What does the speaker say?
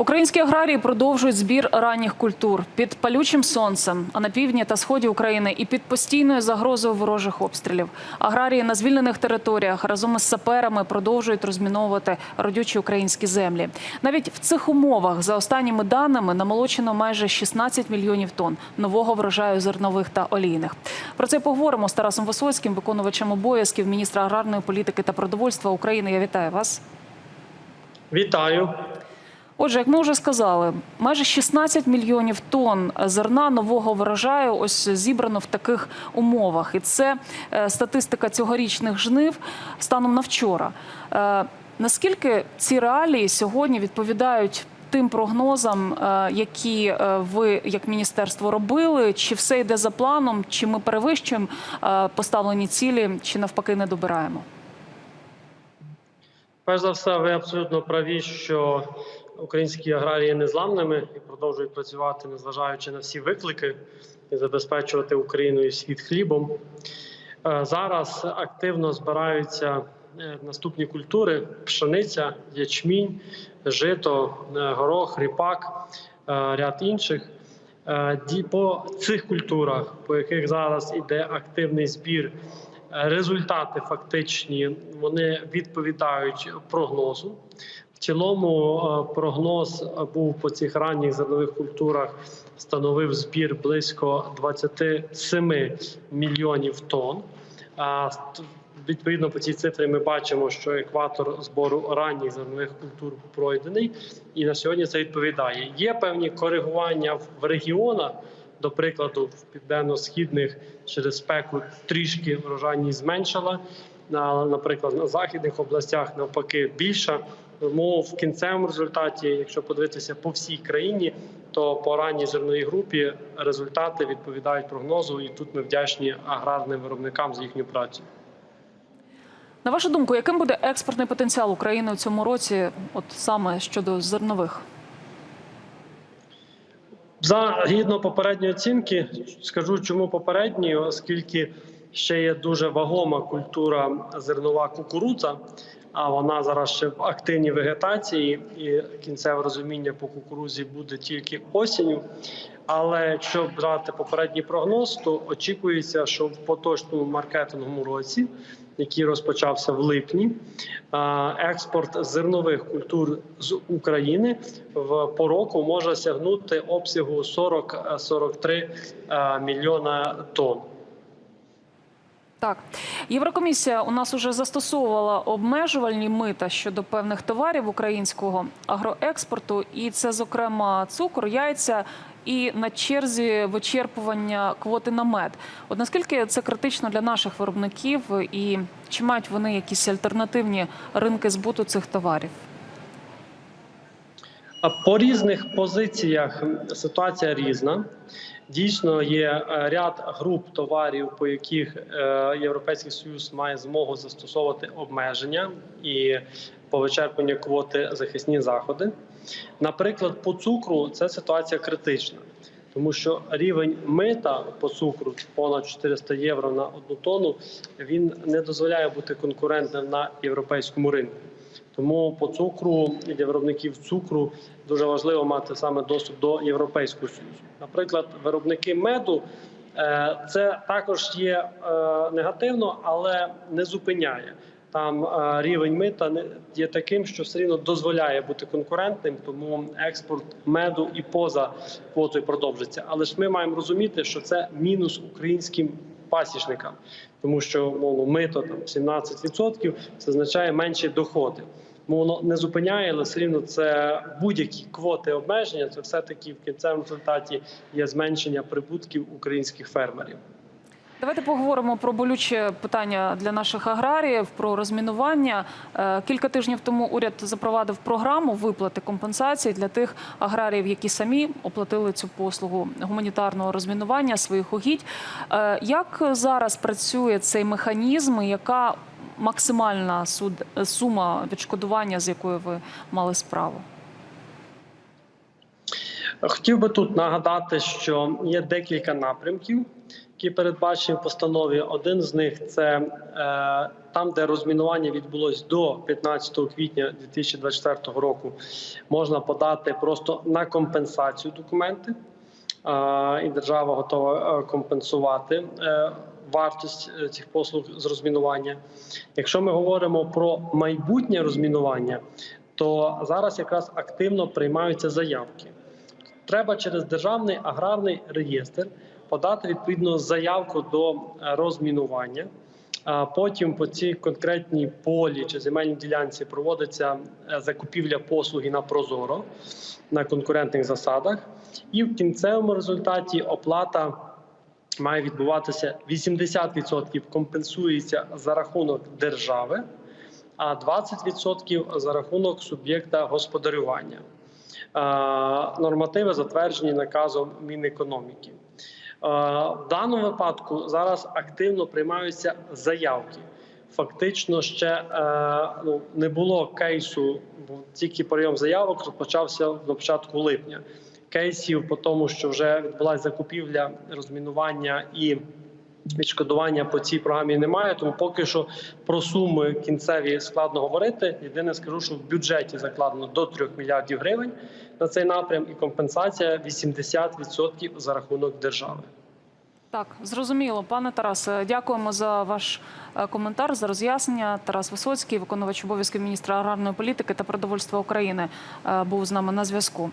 Українські аграрії продовжують збір ранніх культур під палючим сонцем, а на півдні та сході України і під постійною загрозою ворожих обстрілів. Аграрії на звільнених територіях разом із саперами продовжують розміновувати родючі українські землі. Навіть в цих умовах, за останніми даними, намолочено майже 16 мільйонів тонн нового врожаю зернових та олійних. Про це поговоримо з Тарасом Висоцьким, виконувачем обов'язків міністра аграрної політики та продовольства України. Я вітаю вас. Вітаю. Отже, як ми вже сказали, майже 16 мільйонів тонн зерна нового врожаю ось зібрано в таких умовах, і це е, статистика цьогорічних жнив станом на вчора. Е, Наскільки ці реалії сьогодні відповідають тим прогнозам, е, які ви як міністерство робили? Чи все йде за планом? Чи ми перевищуємо поставлені цілі, чи навпаки не добираємо? Перш за все, ви абсолютно праві, що українські аграрії незламними і продовжують працювати, незважаючи на всі виклики, і забезпечувати Україну і світ хлібом. Е, Зараз активно збираються е, наступні культури: пшениця, ячмінь, жито, е, горох, ріпак, ряд інших. По цих культурах, по яких зараз іде активний збір, результати фактичні вони відповідають прогнозу. В цілому е, прогноз був по цих ранніх зернових культурах становив збір близько 27 мільйонів тонн. Відповідно, по цій цифрі ми бачимо, що екватор збору ранніх зернових культур пройдений, і на сьогодні це відповідає. Є певні коригування в регіонах. До прикладу, в південно-східних через спеку трішки врожайність зменшила. На, наприклад, на західних областях навпаки більша. Тому в кінцевому результаті, якщо подивитися по всій країні, то по ранній зерновій групі результати відповідають прогнозу, і тут ми вдячні аграрним виробникам за їхню працю. На вашу думку, яким буде експортний потенціал України у цьому році, от саме щодо зернових? Загідно попередньої оцінки, скажу, чому попередньої, оскільки ще є дуже вагома культура зернова кукурудза, а вона зараз ще в активній вегетації, і кінцеве розуміння по кукурузі буде тільки осінню. Але якщо брати попередній прогноз, то очікується, що в поточному маркетинговому році, який розпочався в липні, експорт зернових культур з України в по року може сягнути обсягу 40-43 е, мільйона тонн. Так, Єврокомісія у нас уже застосовувала обмежувальні мита щодо певних товарів українського агроекспорту, і це, зокрема, цукор, яйця і на черзі вичерпування квоти на мед. От наскільки це критично для наших виробників, і чи мають вони якісь альтернативні ринки збуту цих товарів? По різних позиціях ситуація різна. Дійсно, є е, ряд груп товарів, по яких е, Європейський Союз має змогу застосовувати обмеження і по вичерпанню квоти захисні заходи. Наприклад, по цукру це ситуація критична, тому що рівень мита по цукру понад 400 євро на одну тонну він не дозволяє бути конкурентним на європейському ринку. Тому по цукру для виробників цукру дуже важливо мати саме доступ до європейського союзу. Наприклад, виробники меду е, це також є е, негативно, але не зупиняє. Там е, рівень мита є таким, що все рівно дозволяє бути конкурентним, тому експорт меду і поза квотою продовжиться. Але ж ми маємо розуміти, що це мінус українським пасічникам, тому що мовно мито там 17% це означає менші доходи. Воно не зупиняє, але все рівно це будь-які квоти обмеження. Це все таки в кінцевому результаті є зменшення прибутків українських фермерів. Давайте поговоримо про болюче питання для наших аграріїв про розмінування. Е, Кілька тижнів тому уряд запровадив програму виплати компенсацій для тих аграріїв, які самі оплатили цю послугу гуманітарного розмінування своїх угідь. Е, Як зараз працює цей механізм? і Яка максимальна сума відшкодування, з якою ви мали справу? Хотів би тут нагадати, що є декілька напрямків, які передбачені в постанові. Один з них це е, там, де розмінування відбулось до 15 квітня 2024 року, можна подати просто на компенсацію документи, е, і держава готова е, компенсувати. Вартість цих послуг з розмінування. Якщо ми говоримо про майбутнє розмінування, то зараз якраз активно приймаються заявки. Треба через державний аграрний реєстр подати відповідну заявку до е, розмінування. Потім по цій конкретній полі чи земельній ділянці проводиться е, закупівля послуги на прозоро на конкурентних засадах, і в кінцевому результаті оплата має відбуватися 80% компенсується за рахунок держави, а 20% за рахунок суб'єкта господарювання. Е, Нормативи затверджені наказом Мінекономіки. Е, В даному випадку зараз активно приймаються заявки. Фактично ще е, ну, не було кейсу, бо тільки прийом заявок розпочався на початку липня. Кейсів по тому, що вже відбулася закупівля, розмінування і відшкодування по цій програмі немає. Тому поки що про суми кінцеві складно говорити. Єдине скажу, що в бюджеті закладено до 3 мільярдів гривень на цей напрям, і компенсація 80% за рахунок держави. Так, зрозуміло, пане Тарасе. Дякуємо за ваш е, коментар, за роз'яснення. Тарас Висоцький, виконувач обов'язків міністра аграрної політики та продовольства України, е, був з нами на зв'язку.